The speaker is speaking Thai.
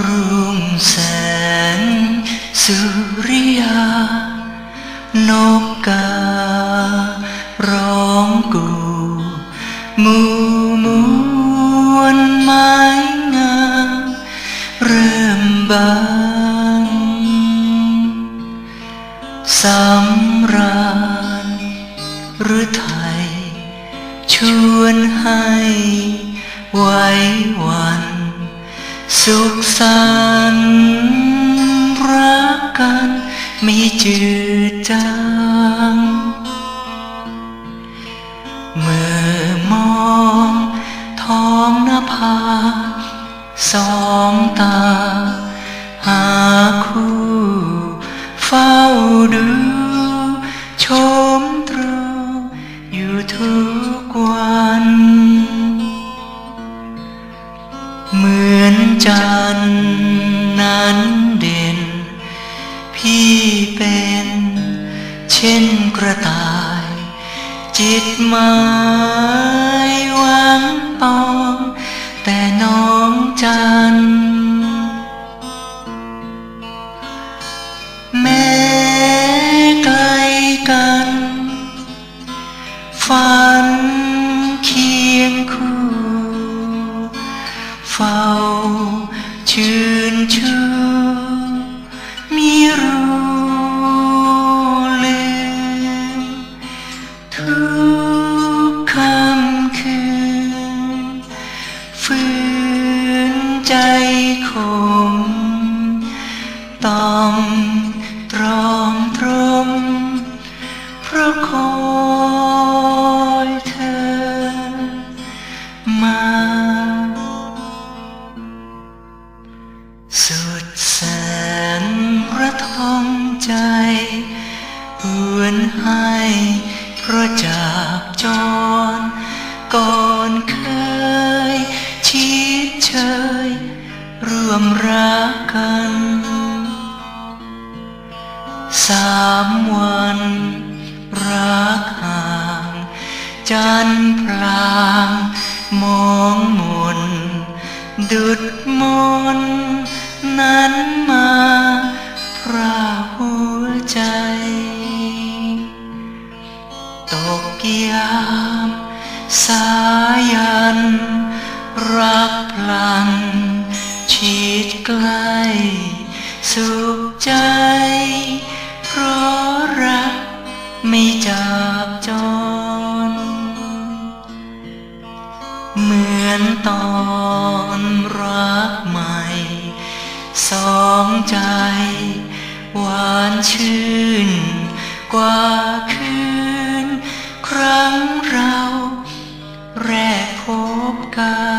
รุ่งแสงสุริยานกการ้องกูหมูมวนไม้งามเริ่มบานสำรา สุขสันต์รักกันไม่จืดจางเมื่อมองท้องนภาสองตา หาคู่เฝ้าดูชมตรูอยู่ทุก นั้นเด่น พี่เป็นเช่นกระต่าย จิตมา ใจคงต้องตรอมตรมเพราะคอยเธอมา สุดแสนระทมใจหวนให้เพราะจากจรก่อนเคย ชิดเชยร่วมรักกัน สามวันรักห่าง จันพลางมองมน ดุดมน นั้นมาพราหัวใจ ตกยามสายัน รักพลันชีดใกล้สุขใจ เพราะรักไม่จากจน เหมือนตอนรักใหม่ สองใจ หวานชื่นกว่าคืน ครั้งเราแรกพบกัน